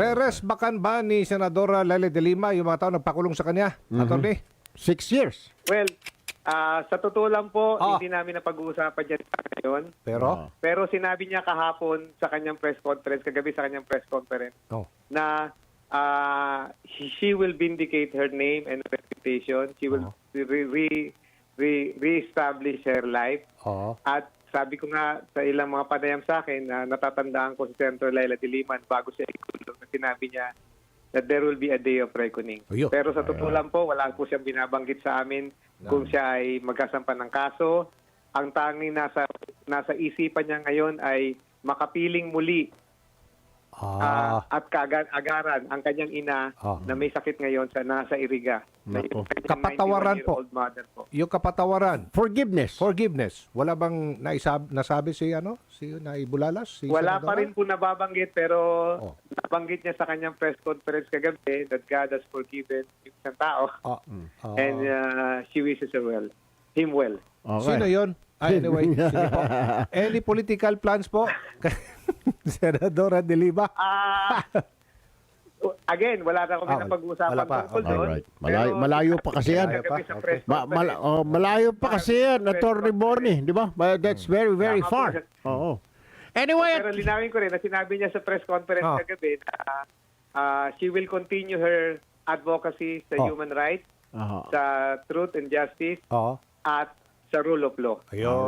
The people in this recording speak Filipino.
Reres bakan ba ni Senadora Lele de Lima yung mga tao nagpakulong sa kanya? Attorney? Six years. Well, ah, sa totoo lang po, Ah. hindi namin napag-uusapan dyan sa ngayon. Pero? Pero sinabi niya kahapon sa kanyang press conference, kagabi sa kanyang press conference, Oh. na ah, she, she will vindicate her name and reputation. She will re, re, re, re-establish her life. Oo. At sabi ko nga sa ilang mga panayam sa akin na natatandaan ko si Senator Laila de Liman bago siya ikulong na sinabi niya that there will be a day of reckoning. Ayun. Pero sa totoo lang po, wala po siyang binabanggit sa amin kung siya ay magkasampan ng kaso. Ang tanging nasa, nasa isipan niya ngayon ay makapiling muli Ah, ah, at kaagaran ang kanyang ina Ah. na may sakit ngayon sa nasa Iriga. Na Nako. yung kanyang Kapatawaran po. 91-year-old mother po. yung kapatawaran, Forgiveness. forgiveness, wala bang naisab nasabi si ano? Si Naibulalas? Si Wala pa Senadora? rin po nababanggit pero Oh. nabanggit niya sa kanyang press conference kagabi that God has forgiven yung isang tao Ah, ah. and uh, she wishes her well, him well. Okay. Sino yon? Ah, anyway, sige po. Any political plans po? Senadora de Lima? Ah, again, wala na kami Ah, na pag-uusapan wala pa. tungkol doon. Alright. Malayo- Pero malayo pa kasi yan. sa Okay. press Ma- conference, mala- oh, malayo pa kasi yan, Attorney Borny, di ba? That's very, very Tama po far. siya. Oo. Anyway, Pero linawin ko rin na sinabi niya sa press conference Ah. kagabi na ah, she will continue her advocacy sa Oh. human rights, Aha. sa truth and justice, Oo. at sa rule of law. Ayun.